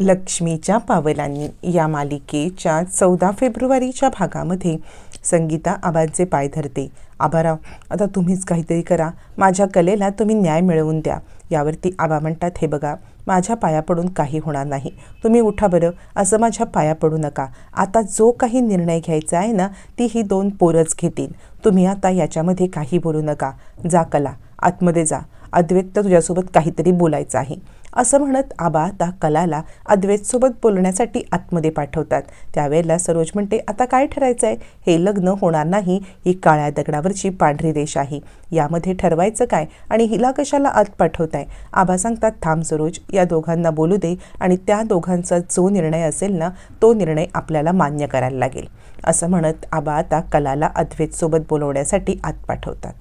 लक्ष्मीच्या पावलांनी या मालिकेच्या चौदा फेब्रुवारीच्या भागामध्ये संगीता आबांचे पाय धरते. आबाराव आता तुम्हीच काहीतरी करा. माझ्या कलेला तुम्ही न्याय मिळवून द्या. यावरती आबा म्हणतात हे बघा माझ्या पाया पडून काही होणार नाही. तुम्ही उठा बरं. असं माझ्या पाया पडू नका. आता जो काही निर्णय घ्यायचा आहे ना ती ही दोन पोरच घेतील. तुम्ही आता याच्यामध्ये काही बोलू नका. जा कला. आतमध्ये जा. अद्वैत तुझ्यासोबत काहीतरी बोलायचं आहे. असं म्हणत आबा आता कलाला अद्वैतसोबत बोलण्यासाठी आतमध्ये पाठवतात. त्यावेळेला सरोज म्हणते आता काय ठरायचं आहे हे लग्न होणार नाही. ही काळ्या दगडावरची पांढरी रेष आहे. यामध्ये ठरवायचं काय? आणि हिला कशाला आत पाठवताय? आबा सांगतात थांब सरोज या दोघांना बोलू दे आणि त्या दोघांचा जो निर्णय असेल ना तो निर्णय आपल्याला मान्य करायला लागेल. असं म्हणत आबा आता कलाला अद्वैतसोबत बोलवण्यासाठी आत पाठवतात.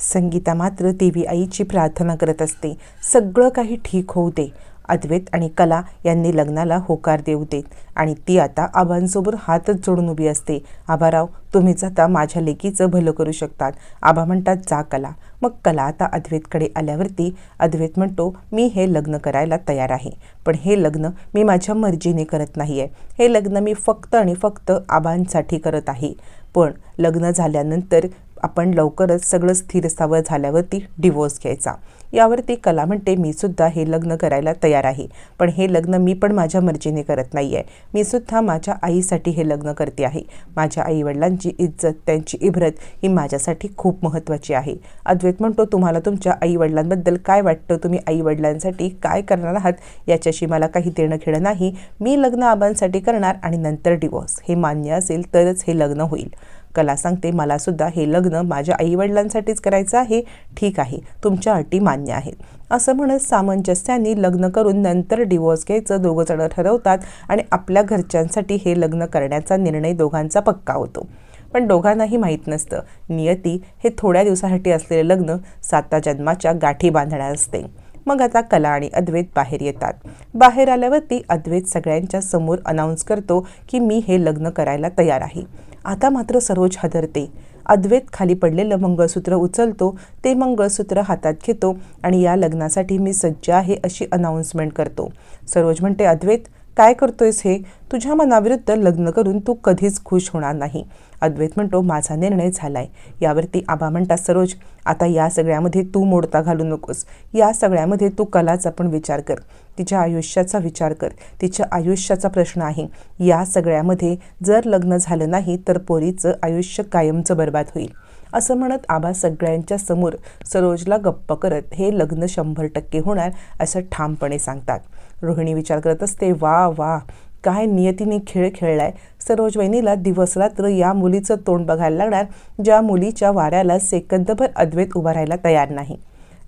संगीता मात्र देवी आईची प्रार्थना करत असते. सगळं काही ठीक होऊ दे. अद्वैत आणि कला यांनी लग्नाला होकार देऊ देत आणि ती आता आबांसोबत हातच जोडून उभी असते. आबाराव तुम्हीच आता माझ्या लेकीचं भलं करू शकतात. आबा म्हणतात जा कला. मग कला आता अद्वैतकडे आल्यावरती अद्वैत म्हणतो मी हे लग्न करायला तयार आहे. पण हे लग्न मी माझ्या मर्जीने करत नाही आहे हे लग्न मी फक्त आणि फक्त आबांसाठी करत आहे. पण लग्न झाल्यानंतर आपण लवकरच सगळं स्थिर स्थावर झाल्यावरती डिवोर्स घ्यायचा. यावरती कला म्हणते मी सुद्धा हे लग्न करायला तयार आहे. पण हे लग्न मी पण माझ्या मर्जीने करत नाही आहे मी सुद्धा माझ्या आईसाठी हे लग्न करते आहे. माझ्या आईवडिलांची इज्जत त्यांची इब्रत ही माझ्यासाठी खूप महत्त्वाची आहे. अद्वैत म्हणतो तुम्हाला तुमच्या आईवडिलांबद्दल काय वाटतं? तुम्ही आईवडिलांसाठी काय करणार आहात? याच्याशी मला काही देणं घेणं नाही. मी लग्न आबांसाठी करणार आणि नंतर डिवोर्स हे मान्य असेल तरच हे लग्न होईल. कला सांगते मला सुद्धा हे लग्न माझ्या आईवडिलांसाठीच करायचं आहे. ठीक आहे तुमच्या अटी मान्य आहेत. असं म्हणत सामंजस्याने लग्न करून नंतर डिवोर्स घ्यायचं दोघंजणं ठरवतात आणि आपल्या घरच्यांसाठी हे लग्न करण्याचा निर्णय दोघांचा पक्का होतो. पण दोघांनाही माहीत नसतं. नियती हे थोड्या दिवसासाठी असलेले लग्न साता जन्माच्या गाठी बांधणार असते. मग आता कला आणि अद्वैत बाहेर येतात. बाहेर आल्यावरती अद्वैत सगळ्यांच्या समोर अनाऊन्स करतो की मी हे लग्न करायला तयार आहे. आता मात्र सरोज हादरते. अद्वैत खाली पडलेलं मंगळसूत्र उचलतो ते मंगळसूत्र हातात घेतो आणि या लग्नासाठी मी सज्ज आहे अशी अनाऊन्समेंट करतो. सरोज म्हणते अद्वैत काय करतोयस हे? तुझ्या मनाविरुद्ध लग्न करून तू कधीच खुश होणार नाही. अद्वैत म्हणतो माझा निर्णय झालाय. यावरती आबा म्हणतात सरोज आता या सगळ्यामध्ये तू मोडता घालू नकोस. या सगळ्यामध्ये तू कलाचा पण विचार कर. तिच्या आयुष्याचा विचार कर. तिच्या आयुष्याचा प्रश्न आहे. या सगळ्यामध्ये जर लग्न झालं नाही तर पोरीचं आयुष्य कायमचं बर्बाद होईल. असं म्हणत आबा सगळ्यांच्या समोर सरोजला गप्प करत हे लग्न शंभर टक्के होणार असं ठामपणे सांगतात. रोहिणी विचार करत असते वा वा काय नियतीने खेळ खेळलाय. सरोज वहिनीला दिवस रात्र या मुलीचं तोंड बघायला लागणार ज्या मुलीच्या वाऱ्याला सेकंदभर अद्वैत उभा राहायला तयार नाही.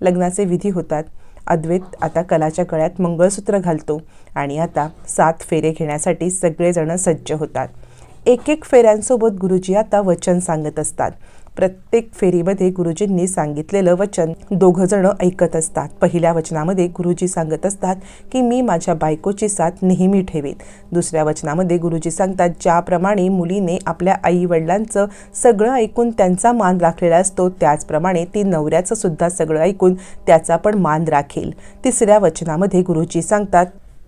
लग्नाचे विधी होतात. अद्वैत आता कलाच्या गळ्यात मंगळसूत्र घालतो आणि आता सात फेरे घेण्यासाठी सगळेजण सज्ज होतात. एक एक फेऱ्यांसोबत गुरुजी आता वचन सांगत असतात. प्रत्येक फेरीमध्ये गुरुजींनी सांगितलेलं वचन दोघंजणं ऐकत असतात. पहिल्या वचनामध्ये गुरुजी सांगत असतात की मी माझ्या बायकोची साथ नेहमी ठेवेन. दुसऱ्या वचनामध्ये गुरुजी सांगतात ज्याप्रमाणे मुलीने आपल्या आई वडिलांचं सगळं ऐकून त्यांचा मान राखलेला असतो त्याचप्रमाणे ती नवऱ्याचं सुद्धा सगळं ऐकून त्याचा पण मान राखेल. तिसऱ्या वचनामध्ये गुरुजी सांगतात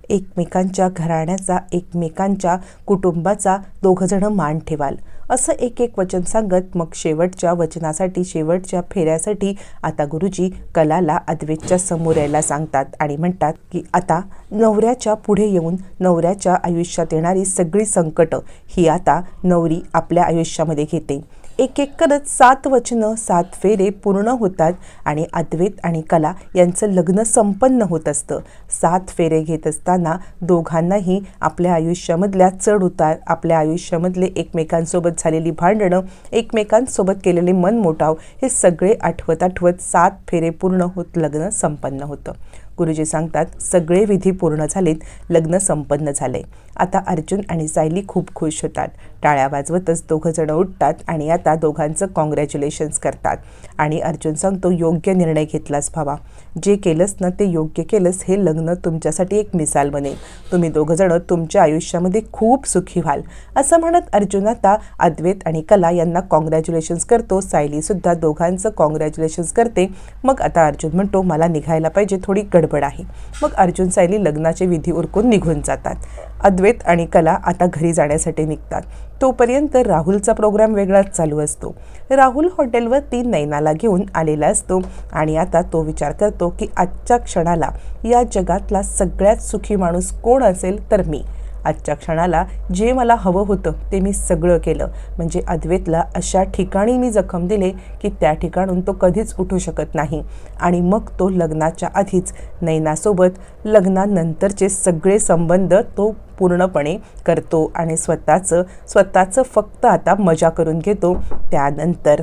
एकमेकांच्या घराण्याचा एकमेकांच्या कुटुंबाचा दोघंजणं मान ठेवाल. असं एक एक वचन सांगत मग शेवटच्या वचनासाठी शेवटच्या फेऱ्यासाठी आता गुरुजी कलाला अद्वेतच्या समोर यायला सांगतात आणि म्हणतात की आता नवऱ्याच्या पुढे येऊन नवऱ्याच्या आयुष्यात येणारी सगळी संकटं ही आता नवरी आपल्या आयुष्यामध्ये घेते. एक एक करत सात वचनं सात फेरे पूर्ण होतात आणि अद्वैत आणि कला यांचं लग्न संपन्न होत असतं. सात फेरे घेत असताना दोघांनाही आपल्या आयुष्यामधल्या चढ उतार आपल्या आयुष्यामधले एकमेकांसोबत झालेली भांडणं एकमेकांसोबत केलेले मनमोटाव हे सगळे आठवत आठवत सात फेरे पूर्ण होत लग्न संपन्न होतं. गुरुजी सांगतात सगळे विधी पूर्ण झालेत लग्न संपन्न झाले आता अर्जुन आणि सायली खूप खुश होतात. टाळ्या वाजवतच दोघंजणं उठतात आणि आता दोघांचं कॉंग्रॅच्युलेशन्स करतात. आणि अर्जुन सांगतो योग्य निर्णय घेतलास भावा. जे केलंस ना ते योग्य केलंस. हे लग्न तुमच्यासाठी एक मिसाल बनेल. तुम्ही दोघंजणं तुमच्या आयुष्यामध्ये खूप सुखी व्हाल. असं म्हणत अर्जुन आता अद्वैत आणि कला यांना कॉंग्रॅच्युलेशन्स करतो. सायलीसुद्धा दोघांचं कॉंग्रॅच्युलेशन्स करते. मग आता अर्जुन म्हणतो मला निघायला पाहिजे थोडी गडबड गडबड आहे. मग अर्जुन सायली लग्नाचे विधी उरकून निघून जातात. अद्वैत आणि कला आता घरी जाण्यासाठी निघतात. तोपर्यंत राहुलचा प्रोग्राम वेगळाच चालू असतो. राहुल हॉटेलवरती नैनाला घेऊन आलेला असतो आणि आता तो विचार करतो की आजच्या क्षणाला या जगातला सगळ्यात सुखी माणूस कोण असेल तर मी? आजच्या क्षणाला जे मला हवं होतं ते मी सगळं केलं. म्हणजे अद्वैतला अशा ठिकाणी मी जखम दिले की त्या ठिकाणून तो कधीच उठू शकत नाही. आणि मग तो लग्नाच्या आधीच नैनासोबत लग्नानंतरचे सगळे संबंध तो पूर्णपणे करतो आणि स्वतःचं स्वतःचं फक्त आता मजा करून घेतो त्यानंतर.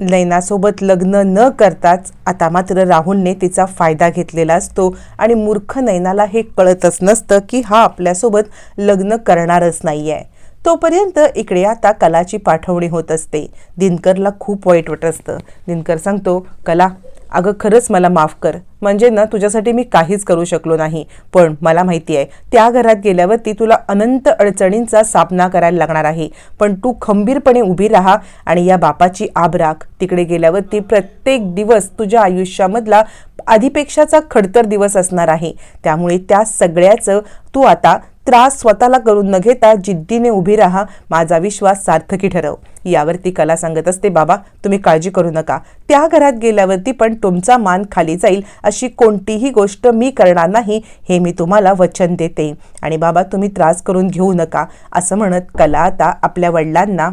नैनासोबत लग्न न करताच आता मात्र राहुलने तिचा फायदा घेतलेला असतो आणि मूर्ख नैनाला हे कळतच नसतं की हा आपल्यासोबत लग्न करणारच नाही आहे तोपर्यंत इकडे आता कलाची पाठवणी होत असते. दिनकरला खूप वाईट वाटत असतं. दिनकर सांगतो कला अगं खरंच मला माफ कर. म्हणजे ना तुझ्यासाठी मी काहीच करू शकलो नाही. पण मला माहिती आहे त्या घरात गेल्यावरती तुला अनंत अडचणींचा सामना करायला लागणार आहे. पण तू खंबीरपणे उभी राहा आणि या बापाची आब राख. तिकडे गेल्यावरती प्रत्येक दिवस तुझ्या आयुष्यामधला आधीपेक्षाचा खडतर दिवस असणार आहे. त्यामुळे त्या सगळ्याचं तू आता त्रास स्वतःला करून न घेता जिद्दीने उभी राहा माझा विश्वास सार्थकी ठरव. यावरती कला सांगत असते बाबा तुम्ही काळजी करू नका. त्या घरात गेल्यावरती पण तुमचा मान खाली जाईल अशी कोणतीही गोष्ट मी करणार नाही हे मी तुम्हाला वचन देते. आणि बाबा तुम्ही त्रास करून घेऊ नका असं म्हणत कला आता आपल्या वडिलांना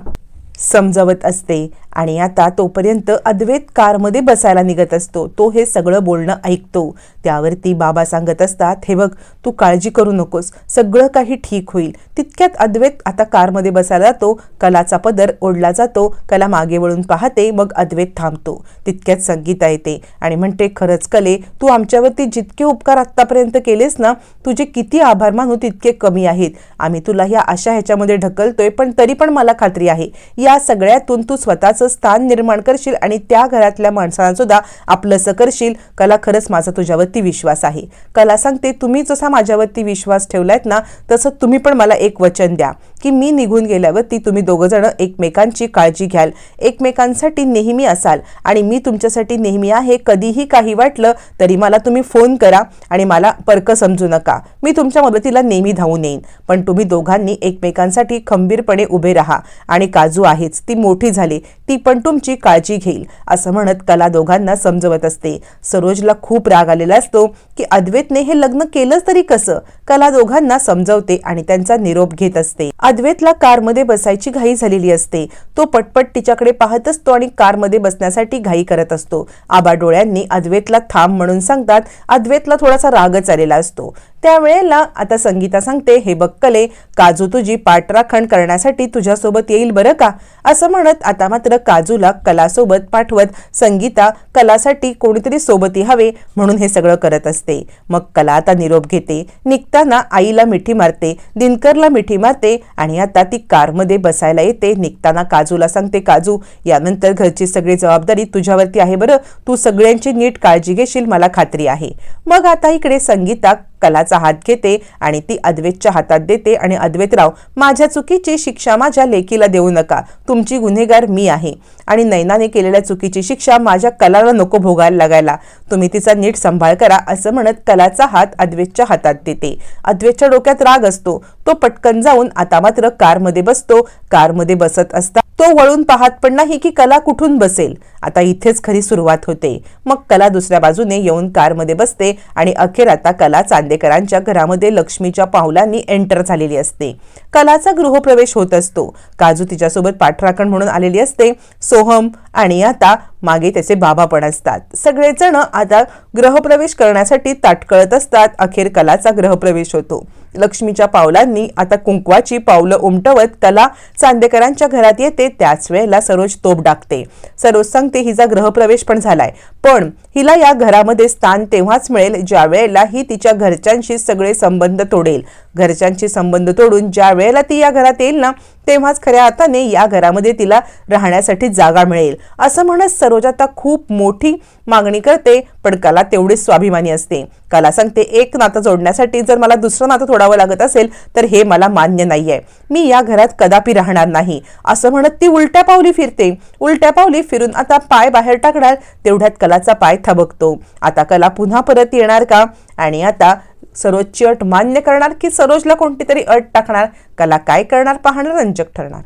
समजवत असते. आणि आता तोपर्यंत अद्वैत कारमध्ये बसायला निघत असतो. तो हे सगळं बोलणं ऐकतो. त्यावरती बाबा सांगत असतात हे बघ तू काळजी करू नकोस. सगळं काही ठीक होईल. तितक्यात अद्वैत आता कारमध्ये बसायला जातो. कलाचा पदर ओढला जातो. कला मागे वळून पाहते. मग अद्वैत थांबतो. तितक्यात संगीता येते आणि म्हणते खरंच कले तू आमच्यावरती जितके उपकार आत्तापर्यंत केलेस ना तुझे किती आभार मानू तितके कमी आहेत. आम्ही तुला ह्या अशा ह्याच्यामध्ये ढकलतोय पण तरी पण मला खात्री आहे. या सगळ्यातून तू स्वतःच स्थान निर्माण करशील आणि त्या घरातल्या माणसांना सुद्धा आपलंसं करशील. कला खरंच माझा तुझ्यावरती विश्वास आहे. कला सांगते तुम्ही जसा माझ्यावरती विश्वास ठेवलायत ना तसं तुम्ही पण मला एक वचन द्या की मी निघून गेल्यावरती तुम्ही दोघं जण एकमेकांची काळजी घ्याल. एकमेकांसाठी नेहमी असाल आणि मी तुमच्यासाठी नेहमी आहे. कधीही काही वाटलं तरी मला तुम्ही फोन करा आणि मला परक समजू नका. मी तुमच्या मदतीला नेहमी धावून येईन. पण तुम्ही दोघांनी एकमेकांसाठी खंबीरपणे उभे राहा आणि काजू आहेच. ती मोठी झाली. ती पण तुमची काळजी घेईल असं म्हणत कला दोघांना समजवत असते. सरोजला खूप राग आलेला असतो की अद्वैतने हे लग्न केलंच तरी कसं? कला दोघांना समजवते आणि त्यांचा निरोप घेत असते. अद्वैतला कारमध्ये बसायची घाई झालेली असते. तो पटपट तिच्याकडे पाहत असतो आणि कारमध्ये बसण्यासाठी घाई करत असतो. आबा डोळ्यांनी अद्वैतला थांब म्हणून सांगतात अद्वैतला थोडासा रागच आलेला असतो. त्यावेळेला आता संगीता सांगते हे बक्कले काजू तुझी पाठराखण करण्यासाठी तुझ्यासोबत येईल बरं का? असं म्हणत आता मात्र काजूला कलासोबत पाठवत संगीता कलासाठी कोणीतरी सोबती हवे म्हणून हे सगळं करत असते. मग कला आता निरोप घेते. निघताना आईला मिठी मारते दिनकरला मिठी मारते आणि आता ती कारमध्ये बसायला येते. निघताना काजूला सांगते काजू यानंतर घरची सगळी जबाबदारी तुझ्यावरती आहे बरं. तू सगळ्यांची नीट काळजी घेशील मला खात्री आहे. मग आता इकडे संगीता कलाचा हात घेते आणि ती अद्वैतच्या हातात देते आणि अद्वैतराव माझ्या चुकीची शिक्षा माझ्या लेकीला देऊ नका. तुमची गुन्हेगार मी आहे. आणि नैनाने केलेल्या चुकीची शिक्षा माझ्या कलाला नको भोगायला लागायला. तुम्ही तिचा नीट सांभाळ करा असं म्हणत कलाचा हात अद्वैतच्या हातात देते. अद्वैतच्या डोक्यात राग असतो. तो पटकन जाऊन आता मात्र कारमध्ये बसतो. कारमध्ये बसत असता तो वळून पाहत पण नाही की कला कुठून बसेल. आता इथेच खरी सुरुवात होते. मग कला दुसऱ्या बाजूने येऊन कारमध्ये बसते आणि अखेर आता कला चांदेकरांच्या घरामध्ये लक्ष्मीच्या पावलांनी एंटर झालेली असते. कलाचा गृहप्रवेश होत असतो. काजू तिच्यासोबत पाठराखण म्हणून आलेली असते. सोहम आणि आता मागे त्याचे बाबा पण असतात. सगळेजण आता ग्रहप्रवेश करण्यासाठी ताटकळत असतात. अखेर कलाचा ग्रहप्रवेश होतो. लक्ष्मीच्या पावलांनी आता कुंकवाची पावलं उमटवत कला चांदेकरांच्या घरात येते त्याच वेळेला सरोज तोप डाकते. सरोज सांगते हिचा ग्रहप्रवेश पण झालाय. पण हिला या घरामध्ये स्थान तेव्हाच मिळेल ज्या वेळेला ही तिच्या घरच्यांशी सगळे संबंध तोडेल. घरच्यांशी संबंध तोडून ज्या वेळेला ती या घरात येईल ना तेव्हाच खऱ्या अर्थाने या घरामध्ये तिला राहण्यासाठी जागा मिळेल. असं म्हणत सरोज आता खूप मोठी मागणी करते पण कला तेवढीच स्वाभिमानी असते. कला सांगते एक नातं जोडण्यासाठी जर मला दुसरं नातं तोडावं लागत असेल तर हे मला मान्य नाहीये. मी या घरात कदापि राहणार नाही. असं म्हणत ती उलट्या पावली फिरते. उलट्या पावली फिरून आता पाय बाहेर टाकणार तेवढ्यात कलाचा पाय थबकतो. आता कला पुन्हा परत येणार का? आणि आता सरोजची अट मान्य करणार की सरोजला कोणती तरी अट टाकणार? कला काय करणार? पाहणं रंजक ठरणार.